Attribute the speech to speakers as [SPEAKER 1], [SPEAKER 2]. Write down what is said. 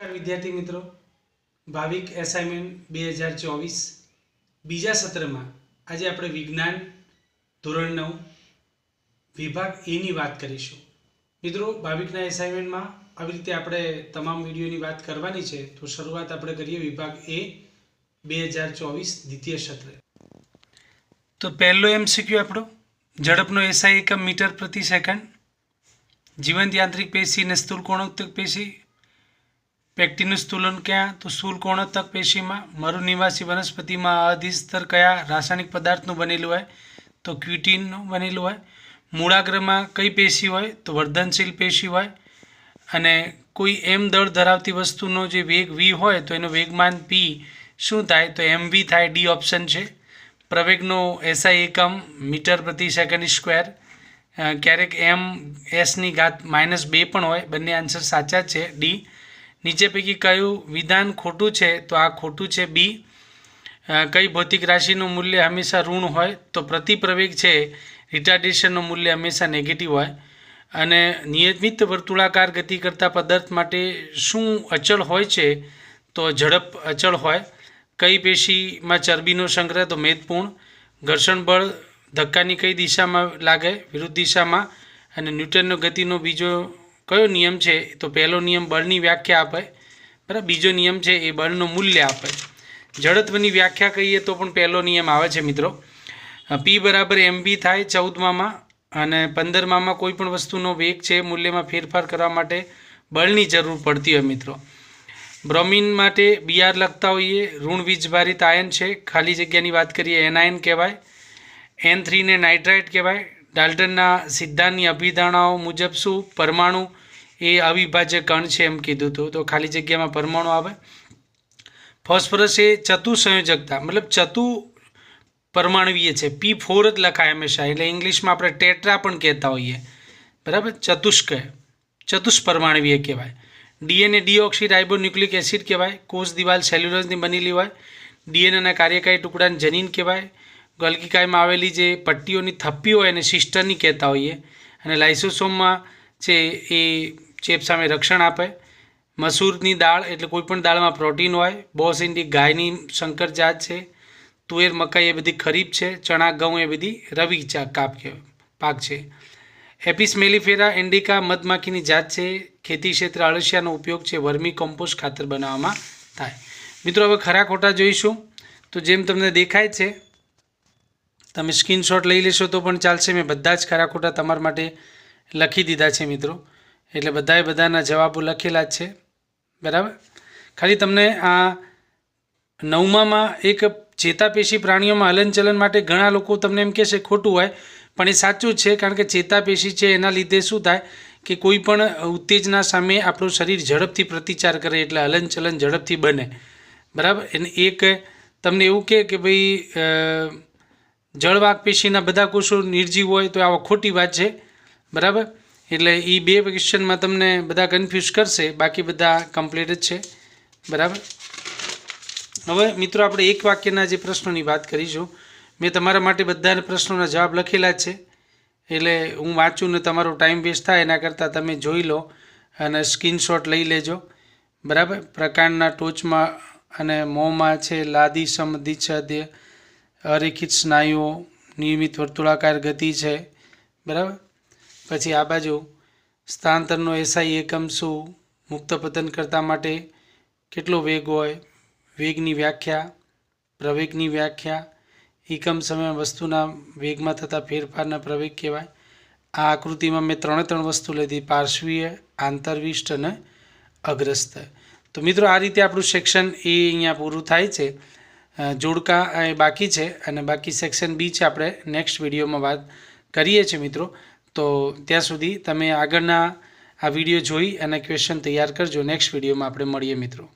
[SPEAKER 1] વિદ્યાર્થી મિત્રો. ભાવિક એસાઇનમેન્ટ બે હજાર ચોવીસ બીજા સત્રમાં આજે આપણે વિજ્ઞાન ધોરણ નવ વિભાગ એની વાત કરીશું. મિત્રો, ભાવિકના એસાઇનમેન્ટમાં આવી રીતે આપણે તમામ વિડીયોની વાત કરવાની છે, તો શરૂઆત આપણે કરીએ વિભાગ એ બે હજાર ચોવીસ દ્વિતીય સત્ર. તો પહેલો એમસીક્યુ આપણો, ઝડપનો એસઆઈ એકમ મીટર પ્રતિ સેકન્ડ, જીવંત યાંત્રિક પેશી અને સ્થૂળ કોણોત્તક પેશી પેક્ટીનું સ્થુલન ક્યાં? તો સ્થૂળ કોણોત્તક પેશીમાં? મરુ નિવાસી વનસ્પતિમાં અધિસ્તર કયા રાસાયણિક પદાર્થનું બનેલું હોય? તો ક્યુટીનનું બનેલું હોય. મૂળાગ્રમાં કઈ પેશી હોય? તો વર્ધનશીલ પેશી હોય. અને કોઈ એમ દળ ધરાવતી વસ્તુનો જે વેગ વી હોય, તો એનો વેગમાન પી શું થાય? તો એમ વી થાય ડી ઓપ્શન છે. પ્રવેગનો એસઆઈ એકમ મીટર પ્રતિ સેકન્ડ સ્ક્વેર. ક્યારેક એમ એસની ઘાત માઇનસ બે પણ હોય. બંને આન્સર સાચા છે. ડી નીચે પૈકી કયું વિધાન ખોટું છે, તો આ ખોટું છે બી. કઈ ભૌતિક રાશિનું મૂલ્ય હંમેશા ઋણ હોય, તો પ્રતિપ્રવેગ છે, રિટાર્ડેશનનું મૂલ્ય હંમેશા નેગેટિવ હોય. અને નિયમિત વર્તુળાકાર ગતિ કરતા પદાર્થ માટે શું અચળ હોય છે, તો ઝડપ અચળ હોય. કઈ પેશીમાં ચરબીનો સંગ્રહ, તો મેદપૂર્ણ ઘર્ષણ બળ ધક્કાની કઈ દિશામાં લાગે, વિરુદ્ધ દિશામાં. અને ન્યૂટનનો ગતિનો બીજો કયો નિયમ છે? તો પહેલો નિયમ બળની વ્યાખ્યા આપે. બરાબર? બીજો નિયમ છે એ બળનું મૂલ્ય આપે. જડત્વની વ્યાખ્યા કહીએ તો પણ પહેલો નિયમ આવે છે મિત્રો. પી બરાબર એમ બી થાય ચૌદમામાં અને પંદરમામાં કોઈ પણ વસ્તુનો વેગ છે મૂલ્યમાં ફેરફાર કરવા માટે બળની જરૂર પડતી હોય મિત્રો. બ્રોમિન માટે બીઆર લખતા હોઈએ. ઋણ વીજભારિત આયન છે. ખાલી જગ્યાની વાત કરીએ એનાયન કહેવાય. એન થ્રીને નાઇટ્રાઇટ કહેવાય. ડાલ્ટનના સિદ્ધાંતની અભિધારણાઓ મુજબ શું પરમાણુ? એ અવિભાજ્ય કણ છે એમ કીધું હતું. તો ખાલી જગ્યામાં પરમાણુ આવે. ફોસ્ફરસ એ ચતુ સંયોજકતા, મતલબ ચતુ પરમાણવીય છે. પી ફોર જ લખાય હંમેશા. એટલે ઇંગ્લિશમાં આપણે ટેટ્રા પણ કહેતા હોઈએ. બરાબર? ચતુષ્ક. ચતુષ્પરમાણવીય કહેવાય. ડીએનએ ડીઓક્સી રાઇબોન્યુક્લિક એસિડ કહેવાય. કોષ દિવાલ સેલ્યુલોઝની બનેલી હોય. ડીએનએના કાર્યકારી ટુકડાને જનીન કહેવાય. ગલકીકાયમાં આવેલી જે પટ્ટીઓની થપ્પી હોય એને સિસ્ટરની કહેતા હોઈએ. અને લાઇસોસોમમાં છે એ ચેપ સામે રક્ષણ આપે. મસૂરની દાળ એટલે કોઈપણ દાળમાં પ્રોટીન હોય. બોસ ઇન્ડી ગાયની શંકર જાત છે. તુવેર, મકાઈ એ બધી ખરીફ છે. ચણા, ઘઉં એ બધી રવિ કાપ પાક છે. એપિસ મેલિફેરા ઇન્ડિકા મધમાખીની જાત છે. ખેતી ક્ષેત્રે અળસિયાનો ઉપયોગ છે. વર્મી કોમ્પોસ્ટ ખાતર બનાવવામાં થાય. મિત્રો, હવે ખરા ખોટા જોઈશું. તો જેમ તમને દેખાય છે તમે સ્ક્રીનશોટ લઈ લેશો તો પણ ચાલશે. મેં બધા જ ખરા ખોટા તમારા માટે લખી દીધા છે મિત્રો. એટલે બધાએ બધાના જવાબો લખેલા જ છે. બરાબર? ખાલી તમને આ નવમામાં એક ચેતાપેશી પ્રાણીઓમાં હલનચલન માટે ઘણા લોકો તમને એમ કહેશે ખોટું હોય, પણ એ સાચું છે કારણ કે ચેતાપેશી છે એના લીધે શું થાય કે કોઈ પણ ઉત્તેજના સામે આપણું શરીર ઝડપથી પ્રતિચાર કરે એટલે હલનચલન ઝડપથી બને. બરાબર? એને એક તમને એવું કહે કે ભાઈ જળવાક પેશીના બધા કોષો નિર્જીવ હોય તો આવો ખોટી વાત છે. બરાબર? એટલે એ બે ક્વેશ્ચનમાં તમને બધા કન્ફ્યુઝ કરશે, બાકી બધા કમ્પ્લીટ જ છે. બરાબર? હવે મિત્રો આપણે એક વાક્યના જે પ્રશ્નોની વાત કરીશું. મેં તમારા માટે બધા પ્રશ્નોના જવાબ લખેલા છે. એટલે હું વાંચું ને તમારો ટાઈમ વેસ્ટ થાય, એના કરતાં તમે જોઈ લો અને સ્ક્રીનશોટ લઈ લેજો. બરાબર? પ્રકાંડના ટોચમાં અને મોંમાં છે, લાદી સંબંધિત છે અરેખિત સ્નાયુઓ, નિયમિત વર્તુળાકાર ગતિ છે, બરાબર? પછી આ બાજુ સ્થાનાંતરનો એસઆઈ એકમ શું? મુક્ત પતન કરતા માટે કેટલો વેગ હોય? વેગની વ્યાખ્યા, પ્રવેગની વ્યાખ્યા, એકમ સમય વસ્તુના વેગમાં થતા ફેરફારના પ્રવેગ કહેવાય. આ આકૃતિમાં મેં ત્રણે ત્રણ વસ્તુ લીધી, પાર્શ્વીય, આંતરવિષ્ટ અને અગ્રસ્ત તો મિત્રો, આ રીતે આપણું સેક્શન એ અહીંયા પૂરું થાય છે. જોડકા એ બાકી છે અને બાકી સેક્શન બી છે. આપણે નેક્સ્ટ વિડીયોમાં વાત કરીએ છીએ મિત્રો. તો ત્યાં સુધી તમે આગળના આ વીડિયો જોઈ અને ક્વેશ્ચન તૈયાર કરજો. નેક્સ્ટ વિડીયોમાં આપણે મળીએ મિત્રો.